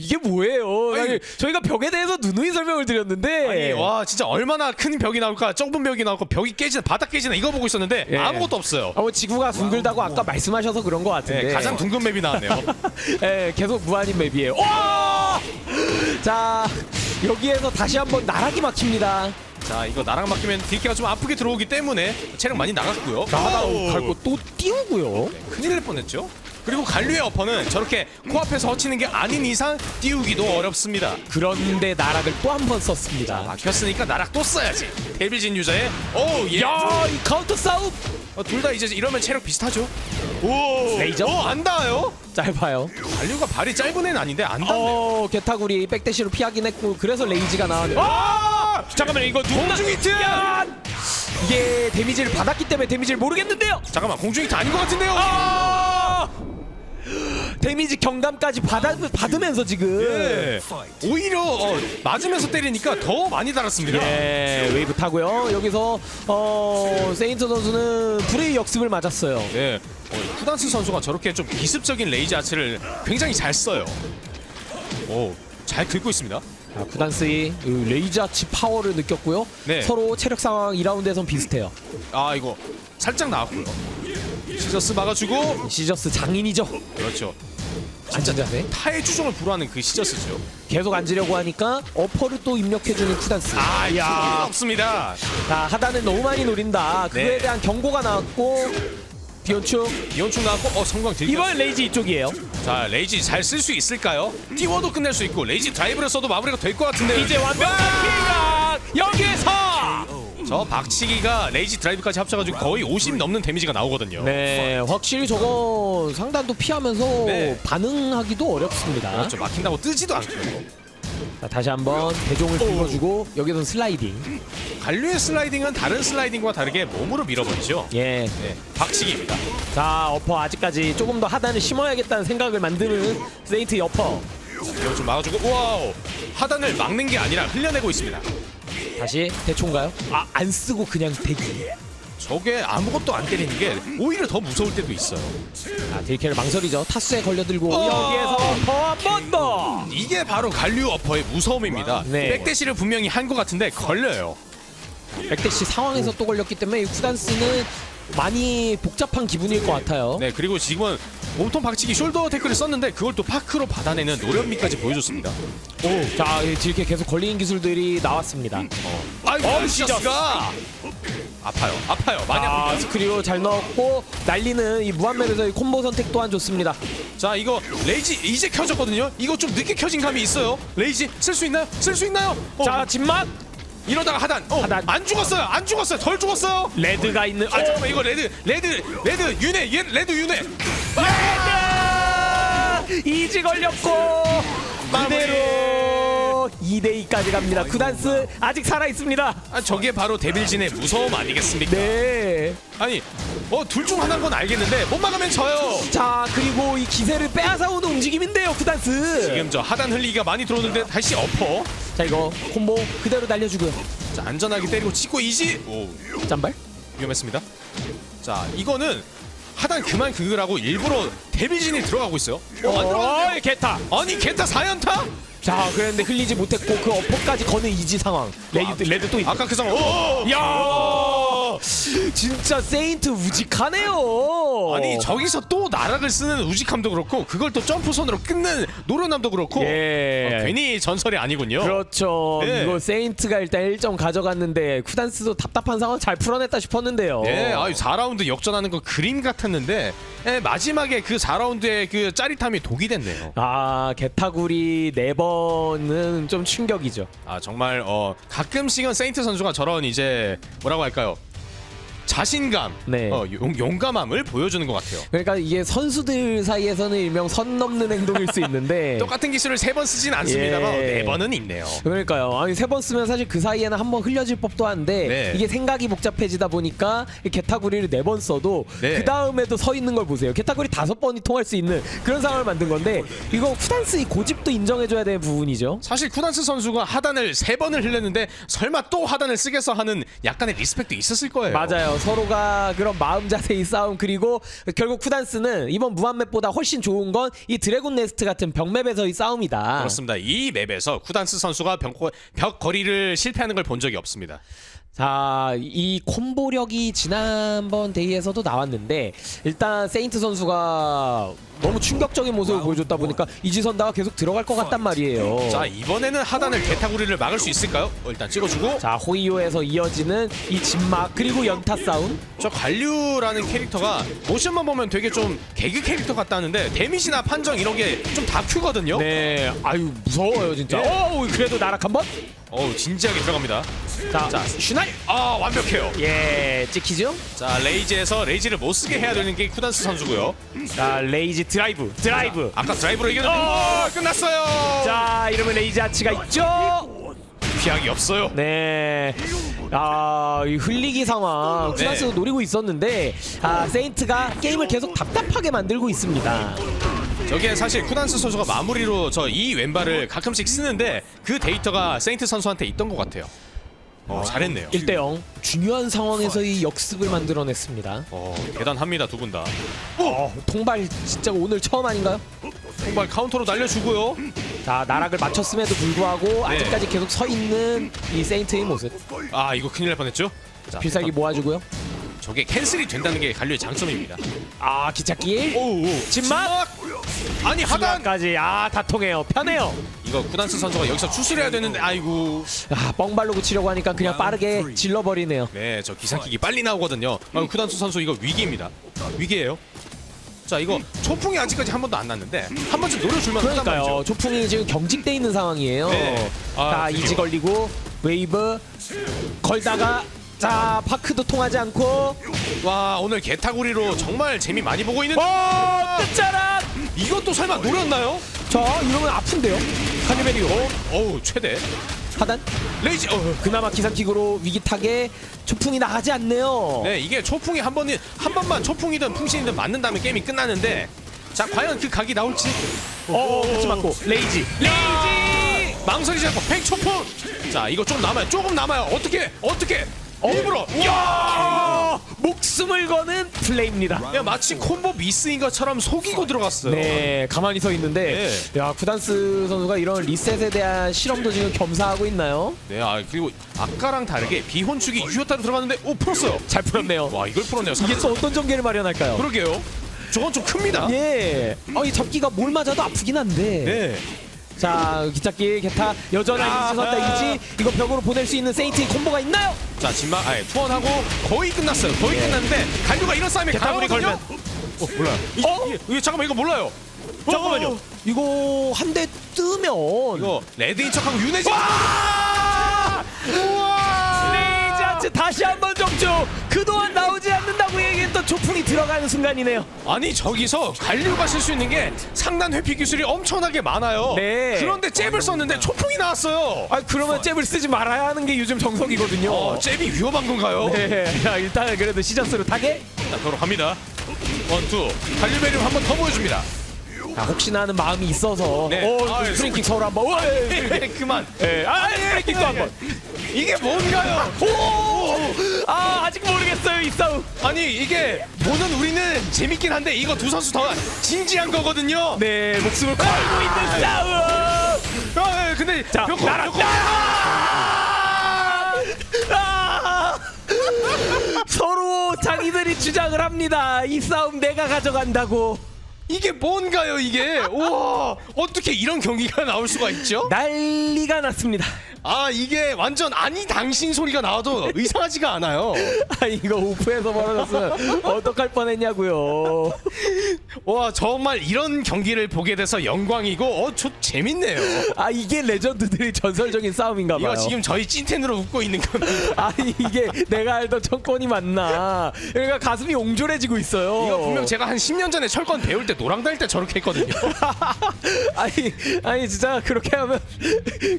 이게 뭐예요? 아니, 아니, 저희가 벽에 대해서 누누이 설명을 드렸는데 아니 와 진짜 얼마나 큰 벽이 나올까 좁은 벽이 나올까 벽이 깨지나 바닥 깨지나 이거 보고 있었는데 예. 아무것도 없어요. 어, 지구가 둥글다고 아까 말씀하셔서 그런 것 같은데 네, 가장 둥근 맵이 나왔네요. 예, 계속 무한인 맵이에요. 와! 자 여기에서 다시 한번 나락이 막힙니다. 자 이거 나랑 맡기면 딜키가 좀 아프게 들어오기 때문에 체력 많이 나갔고요. 나가 오우. 갈고 또 띄우고요. 큰일 날 뻔했죠. 그리고 갈류의 어퍼는 저렇게 코앞에서 허치는 게 아닌 이상 띄우기도 어렵습니다. 그런데 나락을 또 한 번 썼습니다. 막혔으니까 나락 또 써야지. 데빌진 유저의 오 예. 야, 이 카운터 싸움 어, 둘다 이제 이러면 체력 비슷하죠. 오 레이저? 어안 닿아요? 짧아요. 갈류가 발이 짧은 애는 아닌데 안 닿네요. 어, 개타구리 백대시로 피하긴 했고 그래서 레이지가 나왔네요. 아! 잠깐만 이거 누나 공중 히트! 이게 데미지를 받았기 때문에 데미지를 모르겠는데요. 잠깐만 공중 히트 아닌 것 같은데요. 아! 데미지 경감까지 받아, 받으면서 지금 예. 오히려 어, 맞으면서 때리니까 더 많이 달았습니다. 예, 웨이브 타고요. 여기서 어, 세인트 선수는 불의 역습을 맞았어요. 예. 어, 쿠단스 선수가 저렇게 좀 기습적인 레이저 아치를 굉장히 잘 써요. 오, 잘 긁고 있습니다. 아, 구단스의 그 레이저치 파워를 느꼈고요. 네. 서로 체력 상황 2라운드에선 비슷해요. 아, 이거 살짝 나왔고요. 시저스 막아주고 시저스 장인이죠. 그렇죠. 진짜 자세. 타의 주종을 불허하는 그 시저스죠. 계속 앉으려고 하니까 어퍼를 또 입력해주는 쿠단스. 아, 야, 없습니다. 자, 하단을 너무 많이 노린다. 그거에 네. 대한 경고가 나왔고 비온축 이온충 나왔고, 어 성광 들겨. 이번 레이지 이쪽이에요. 자, 레이지 잘 쓸 수 있을까요? 띄워도 끝낼 수 있고 레이지 드라이브를 써도 마무리가 될 것 같은데요. 이제 완벽한 킬각 여기에서 저 박치기가 레이지 드라이브까지 합쳐가지고 거의 50 넘는 데미지가 나오거든요. 네 확실히 저거 상단도 피하면서 네. 반응하기도 어렵습니다. 그렇죠. 막힌다고 뜨지도 않고요. 자, 다시 한번 대종을 불러주고 여기서는 슬라이딩. 갈류의 슬라이딩은 다른 슬라이딩과 다르게 몸으로 밀어버리죠. 예. 네, 박치기입니다. 자 어퍼 아직까지 조금 더 하단을 심어야겠다는 생각을 만드는 세인트 어퍼. 이거 좀 막아주고 와우 하단을 막는 게 아니라 흘려내고 있습니다. 다시 대총가요? 아 안 쓰고 그냥 대기. 저게 아무것도 안 때리는 게 오히려 더 무서울 때도 있어요. 아 딜캐를 망설이죠. 타수에 걸려들고 어! 여기에서 어퍼 한번 더. 이게 바로 갈류 어퍼의 무서움입니다. 네. 백대시를 분명히 한 것 같은데 걸려요. 백대시 상황에서 또 걸렸기 때문에 이 쿠단스는 많이 복잡한 기분일 것 같아요. 네 그리고 지금은 몸통 박치기 숄더 태클을 썼는데 그걸 또 파크로 받아내는 노련미까지 보여줬습니다. 오, 자 이 딜캐 계속 걸리는 기술들이 나왔습니다. 아이고 어, 시저스가 아파요 아파요 많이 아, 아픕니다. 스크리오 잘 넣었고 날리는 이 무한맵에서의 콤보 선택 또한 좋습니다. 자 이거 레이지 이제 켜졌거든요. 이거 좀 늦게 켜진 감이 있어요. 레이지 쓸 수 있나요? 쓸 수 있나요? 어, 자 진맛 이러다가 하단. 어, 하단. 안 죽었어요. 안 죽었어요. 덜 죽었어요. 레드가 있는 아 잠깐만 이거 레드 레드 레드 윤회 얘 레드 윤회. 아, 이지 걸렸고 마무리. 그대로 2대 2까지 갑니다. 쿠단스 아직 살아 있습니다. 아 저게 바로 데빌진의 무서움 아니겠습니까? 네. 아니 어 둘 중 하나인 건 알겠는데 못 막으면 져요. 자 그리고 이 기세를 빼앗아오는 움직임인데요, 쿠단스. 지금 저 하단 흘리기가 많이 들어오는데 다시 엎어. 자 이거 콤보 그대로 날려주고요. 자 안전하게 때리고 찍고 이지. 오 짬발. 위험했습니다. 자 이거는 하단 그만 긁으라고 일부러 데빌진이 들어가고 있어요. 어, 안 들어가는데요? 어이 개타. 아니 겐타 4연타? 자 그랬는데 흘리지 못했고 그 어퍼까지 거는 이지 상황. 레드 레드 또 있다. 아까 그 상황. 오! 야 진짜 세인트 우직하네요. 아니 저기서 또 나락을 쓰는 우직함도 그렇고 그걸 또 점프선으로 끊는 노련함도 그렇고 예. 어, 괜히 전설이 아니군요. 그렇죠. 네. 이거 세인트가 일단 1점 가져갔는데 쿠단스도 답답한 상황 잘 풀어냈다 싶었는데요. 네, 아유 4라운드 역전하는 거 그림 같았는데 예, 마지막에 그 4라운드의 그 짜릿함이 독이 됐네요. 아 개타구리 네 번은 좀 충격이죠. 아 정말 어 가끔씩은 세인트 선수가 저런 이제 뭐라고 할까요? 자신감, 네. 어, 용, 용감함을 보여주는 것 같아요. 그러니까 이게 선수들 사이에서는 일명 선 넘는 행동일 수 있는데 똑같은 기술을 세 번 쓰진 않습니다만 예. 네 번은 있네요. 그러니까요. 아니 세 번 쓰면 사실 그 사이에는 한 번 흘려질 법도 한데 네. 이게 생각이 복잡해지다 보니까 이 개타구리를 네 번 써도 네. 그 다음에도 서 있는 걸 보세요. 개타구리 다섯 번이 통할 수 있는 그런 상황을 만든 건데 이거 쿠단스 이 고집도 인정해줘야 되는 부분이죠. 사실 쿠단스 선수가 하단을 세 번을 흘렸는데 설마 또 하단을 쓰겠어 하는 약간의 리스펙도 있었을 거예요. 맞아요. 그러니까요. 서로가 그런 마음 자세히 싸움 그리고 결국 쿠단스는 이번 무한맵보다 훨씬 좋은 건 이 드래곤 네스트 같은 벽맵에서의 싸움이다. 그렇습니다. 이 맵에서 쿠단스 선수가 벽, 벽 거리를 실패하는 걸 본 적이 없습니다. 자, 이 콤보력이 지난번 데이에서도 나왔는데 일단 세인트 선수가 너무 충격적인 모습을 보여줬다 보니까 이지선다가 계속 들어갈 것 같단 말이에요. 자 이번에는 하단을 개타구리를 막을 수 있을까요? 어, 일단 찍어주고 자, 호이오에서 이어지는 이 진막 그리고 연타 싸움. 저 관류라는 캐릭터가 모션만 보면 되게 좀 개그 캐릭터 같다는데 데미지나 판정 이런 게 좀 다큐거든요. 네, 아유 무서워요 진짜. 예. 어, 그래도 나락 한 번. 어우 진지하게 들어갑니다. 자, 자 슈나이 아 완벽해요. 예, 찍히죠? 자 레이지에서 레이지를 못 쓰게 해야 되는 게 쿠단스 선수고요. 자, 레이지 드라이브, 드라이브. 아까 드라이브로 이겼는데 어, 끝났어요. 자, 이러면 레이지 아치가 있죠? 피하기 없어요. 네. 아, 이 흘리기 상황 쿠단스도 네. 노리고 있었는데 아, 세인트가 게임을 계속 답답하게 만들고 있습니다. 저게 사실 쿠단스 선수가 마무리로 저 이 왼발을 가끔씩 쓰는데 그 데이터가 세인트 선수한테 있던 것 같아요. 어, 잘했네요. 1대 0. 중요한 상황에서의 역습을 만들어냈습니다. 어, 대단합니다 두 분 다. 어, 통발 진짜 오늘 처음 아닌가요? 통발 카운터로 날려주고요. 자, 나락을 맞췄음에도 불구하고 아직까지 계속 서 있는 이 세인트의 모습. 아 이거 큰일 날 뻔했죠. 자, 필살기 모아주고요. 저게 캔슬이 된다는 게 관료의 장점입니다. 아, 기찻길. 오우 진막! 아니 하단 하단 까지 아, 다 통해요. 편해요. 이거 쿠단스 선수가 여기서 추스려야 되는데 아이고 아, 뻥발로 치려고 하니까 그냥 빠르게 질러버리네요. 네 저 기상킥이 빨리 나오거든요. 아, 쿠단스 선수 이거 위기입니다. 위기예요. 자 이거 초풍이 아직까지 한 번도 안 났는데 한 번쯤 노려줄만 하단 그러니까요. 말이죠. 조풍이 지금 경직돼 있는 상황이에요. 네. 아, 자, 드디어. 이지 걸리고 웨이브 걸다가 자, 파크도 통하지 않고 와 오늘 개타구리로 정말 재미 많이 보고 있는. 어, 끝자락. 이것도 설마 노렸나요? 자, 이러면 아픈데요. 카니베리오 어우 최대. 하단. 레이지. 어. 그나마 기상킥으로 위기 타게 초풍이 나가지 않네요. 네 이게 초풍이 한 번이 한 번만 초풍이든 풍신이든 맞는 다음에 게임이 끝나는데 자 과연 그 각이 나올지. 어, 같이 맞고 레이지. 레이지. 망설이지 않고 팽 초풍. 자 이거 좀 남아요. 조금 남아요. 어떻게 어떻게 일부러. 야! 목숨을 거는 플레이입니다. 야 마치 콤보 미스인 것처럼 속이고 들어갔어요. 네, 가만히 서 있는데 야, 쿠단스 선수가 이런 리셋에 대한 실험도 지금 겸사하고 있나요? 네, 아 그리고 아까랑 다르게 비혼축이 유효타로 들어갔는데 오 풀었어요. 잘 풀었네요. 와 이걸 풀었네요. 이게 또 어떤 전개를 마련할까요? 그러게요. 저건 좀 큽니다. 예. 어, 이 접기가 뭘 맞아도 아프긴 한데. 네. 자, 기찻길 개타 여전한 아, 이지 선다 아. 이지 이거 벽으로 보낼 수 있는 세인트의 콤보가 있나요? 자 진막 아예 투원하고 거의 끝났어요. 거의 네. 끝났는데 갈류가 이런 싸움에 개타구리 강하거든요. 어 몰라요. 이, 어? 이게, 이게 잠깐만 이거 몰라요. 잠깐만요. 어, 이거 한 대 뜨면 이거 레드인 척하고 윤혜지. 와! 우와! 레이자츠 다시 한번 정주. 그동안 나오지 않는다고 얘기했던 조풍이 들어가는 순간이네요. 아니 저기서 갈류가 쓸 수 있는 게 상단 회피 기술이 엄청나게 많아요. 네. 그런데 잽을 썼는데 초풍이 나왔어요. 아 그러면 잽을 쓰지 말아야 하는 게 요즘 정석이거든요. 어, 잽이 위험한 건가요? 네, 야, 일단 그래도 시저스로 타게. 자, 바로 갑니다. 원투. 갈류베리움 한번 더 보여줍니다. 아, 혹시나 하는 마음이 있어서. 네. 오, 아, 스프링킥 서로 한번. 와, 예, 예, 예. 그만. 예. 아, 스프링킥도 한번. 이게 뭔가요? 오! 아, 아직 모르겠어요 이 싸움. 아니 이게 보는 우리는 재밌긴 한데 이거 두 선수 더 진지한 거거든요. 네, 목숨을 걸고 있는 싸움. 아, 네, 근데 자, 벽- 나라. 벽- 아! 서로 자기들이 주장을 합니다. 이 싸움 내가 가져간다고. 이게 뭔가요 이게? 우와 어떻게 이런 경기가 나올 수가 있죠? 난리가 났습니다. 아 이게 완전 아니 당신 소리가 나와도 이상하지가 않아요. 아 이거 오프에서 벌어졌으면 어떡할 뻔했냐고요. 와 정말 이런 경기를 보게 돼서 영광이고 어저 재밌네요. 아 이게 레전드들이 전설적인 싸움인가 봐요. 이거 지금 저희 찐텐으로 웃고 있는 겁니다. 아니 이게 내가 알던 철권이 맞나? 그러니까 가슴이 옹졸해지고 있어요. 이거 분명 제가 한 10년 전에 철권 배울 때 노랑 다닐 때 저렇게 했거든요. 아니 아니 진짜 그렇게 하면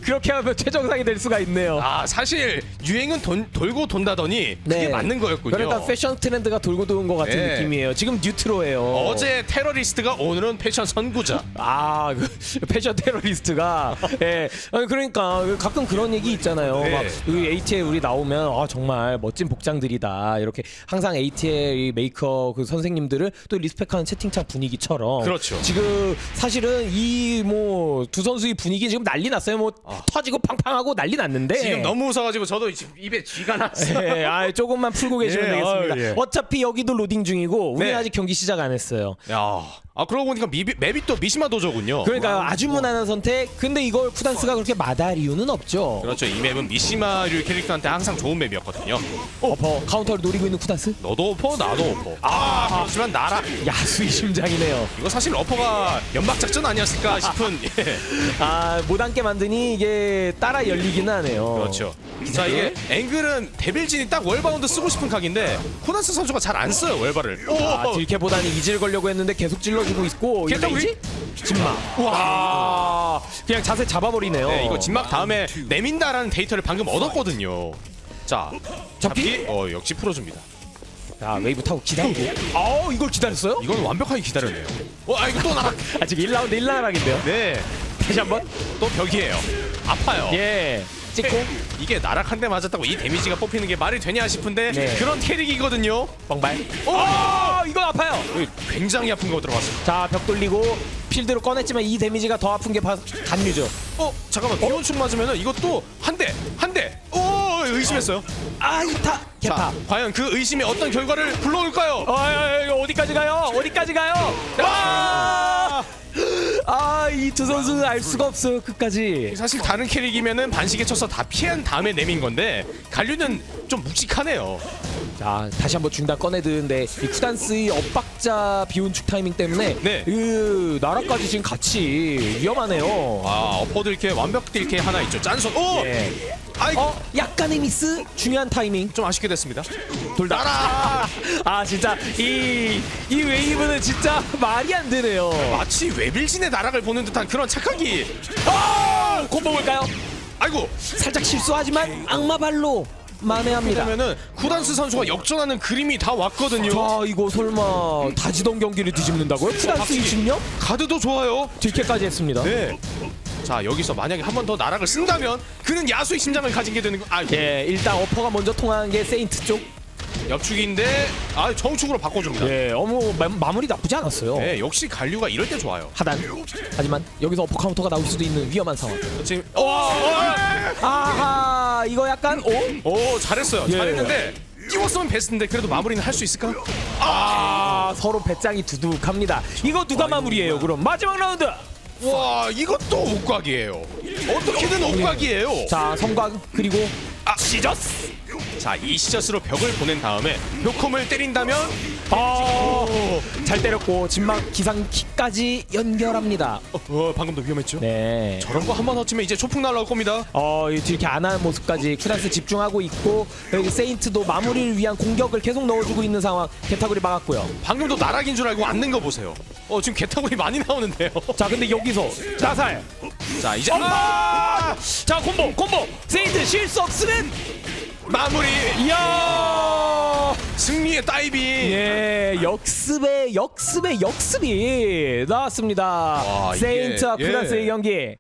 그렇게 하면 최정 상 상상이 될 수가 있네요. 아 사실 유행은 돈, 돌고 돈다더니 그게 네. 맞는 거였군요. 그러니까 패션 트렌드가 돌고 도는 것 같은 네. 느낌이에요. 지금 뉴트로예요. 어제 테러리스트가 오늘은 패션 선구자. 아, 그 패션 테러리스트가 예. 아니, 그러니까 가끔 그런 얘기 있잖아요. 네. 막 ATL 우리 나오면 아, 정말 멋진 복장들이다. 이렇게 항상 ATL 이 메이커 그 선생님들을 또 리스펙하는 채팅창 분위기처럼 그렇죠. 지금 사실은 이 뭐 두 선수의 분위기 지금 난리 났어요. 뭐 터지고 팡팡하고 난리 났는데 아. 지금 너무 웃어가지고 저도 지금 입에 쥐가 났어요. 예, 아, 조금만 풀고 계시면 예, 되겠습니다. 아유, 예. 어차피 여기도 로딩 중이고 우리는 네. 아직 경기 시작 안 했어요. 야, 아 그러고 보니까 미비, 맵이 또 미시마 도저군요. 그러니까 아주 무난한 선택. 근데 이걸 쿠단스가 그렇게 마다할 이유는 없죠. 그렇죠. 이 맵은 미시마류 캐릭터한테 항상 좋은 맵이었거든요. 어퍼 카운터를 노리고 있는 쿠단스. 너도 오퍼, 나도 오퍼. 아, 그렇지만 나라 야수의 심장이네요. 이거 사실 어퍼가 연막 작전 아니었을까 싶은. 예. 아, 못 앉게 만드니 이게 따라 열리기는 하네요. 그렇죠. 자 이게 앵글은 데빌진이 딱 월바운드 쓰고 싶은 각인데 코난스 선수가 잘 안 써요 월바를. 아, 오, 딜캐보다는 이질 걸려고 했는데 계속 찔러 주고 있고 개떡이? 레이지? 진마. 와, 그냥 자세 잡아버리네요. 네, 이거 진막 다음에 내민다라는 데이터를 방금 얻었거든요. 자, 잡기. 어 역시 풀어줍니다. 자, 웨이브 타고 기다리고. 아, 이걸 기다렸어요? 이건 완벽하게 기다렸네요. 어, 아 이거 또 나락. 아직 1라운드 1라락인데요. 네, 다시 한번. 또 벽이에요. 아파요. 예. 찍고 이게 나락 한 대 맞았다고 이 데미지가 뽑히는 게 말이 되냐 싶은데 네. 그런 캐릭이거든요. 뻥발. 오! 아, 이거 아파요. 굉장히 아픈 거 들어갔어. 자, 벽 돌리고 필드로 꺼냈지만 이 데미지가 더 아픈 게 바, 간류죠. 어, 잠깐만. 비온충 맞으면은 이것도 한 대, 한 대. 오, 의심했어요. 아, 이타. 개파. 자, 과연 그 의심이 어떤 결과를 불러올까요? 어, 어, 어, 이거 어디까지 가요? 어디까지 가요? 아! 아, 이두 선수는 알 수가 없어요. 끝까지. 사실 다른 캐릭이면은 반식에 쳐서 다 피한 다음에 내민 건데 갈류는 좀 묵직하네요. 자, 다시 한번 중단 꺼내드는데 이 쿠단스의 엇박자 비운축 타이밍 때문에 네. 그 나라까지 지금 같이 위험하네요. 아, 엎어도 이렇게 완벽 딜캐 하나 있죠. 짠손. 오! 예. 아이, 어, 약간의 미스 중요한 타이밍. 좀 아쉽게 됐습니다. 돌다. 나라! 아, 진짜 이 이 웨이브는 진짜 말이 안 되네요. 마치 외빌진의 나락을 보는 듯한 그런 착각이. 아! 콤보 볼까요? 아이고. 살짝 실수하지만 악마발로 만회합니다. 그러면은 쿠단스 선수가 역전하는 그림이 다 왔거든요. 자, 이거 설마 다지던 경기를 뒤집는다고요? 프랑스 박치기. 20년? 가드도 좋아요. 딜캐까지 했습니다. 네. 자 여기서 만약에 한 번 더 나락을 쓴다면 그는 야수의 심장을 가진 게 되는 거. 아 예, 일단 어퍼가 먼저 통한 게 세인트 쪽. 옆축인데 아 정축으로 바꿔줍니다. 예, 어머 마, 마무리 나쁘지 않았어요. 네, 역시 갈류가 이럴 때 좋아요. 하단. 하지만 여기서 어퍼 카운터가 나올 수도 있는 위험한 상황. 지금 어, 아하, 이거 약간 오? 오 잘했어요. 예. 잘했는데 끼웠으면 베스트인데 그래도 마무리는 할 수 있을까? 아, 서로 배짱이 두둑합니다. 이거 누가 마무리해요? 그럼 마지막 라운드. 와 이것도 옥각이에요. 어떻게든 옥각이에요. 자, 성광 그리고 아, 시저스. 자 이 시저스로 벽을 보낸 다음에 벽홈을 때린다면 아, 잘 때렸고 진막 기상 키까지 연결합니다. 어 방금도 위험했죠. 네. 저런 거 한번 넣치면 이제 초풍 날라올 겁니다. 어, 이렇게 안 하는 모습까지 쿠란스 집중하고 있고 여기 세인트도 마무리를 위한 공격을 계속 넣어주고 있는 상황. 개타구리 막았고요. 방금도 나락인 줄 알고 앉는 거 보세요. 어 지금 개타구리 많이 나오는데요. 자, 근데 여기서 나살. 자 이제 아! 자, 콤보, 콤보. 세인트 실수 없으면 마무리 이야. 승리의 다이빙. 예, 역습의 역습의 역습이 나왔습니다. 와, 이게- 세인트와 예. 쿠란스의 경기.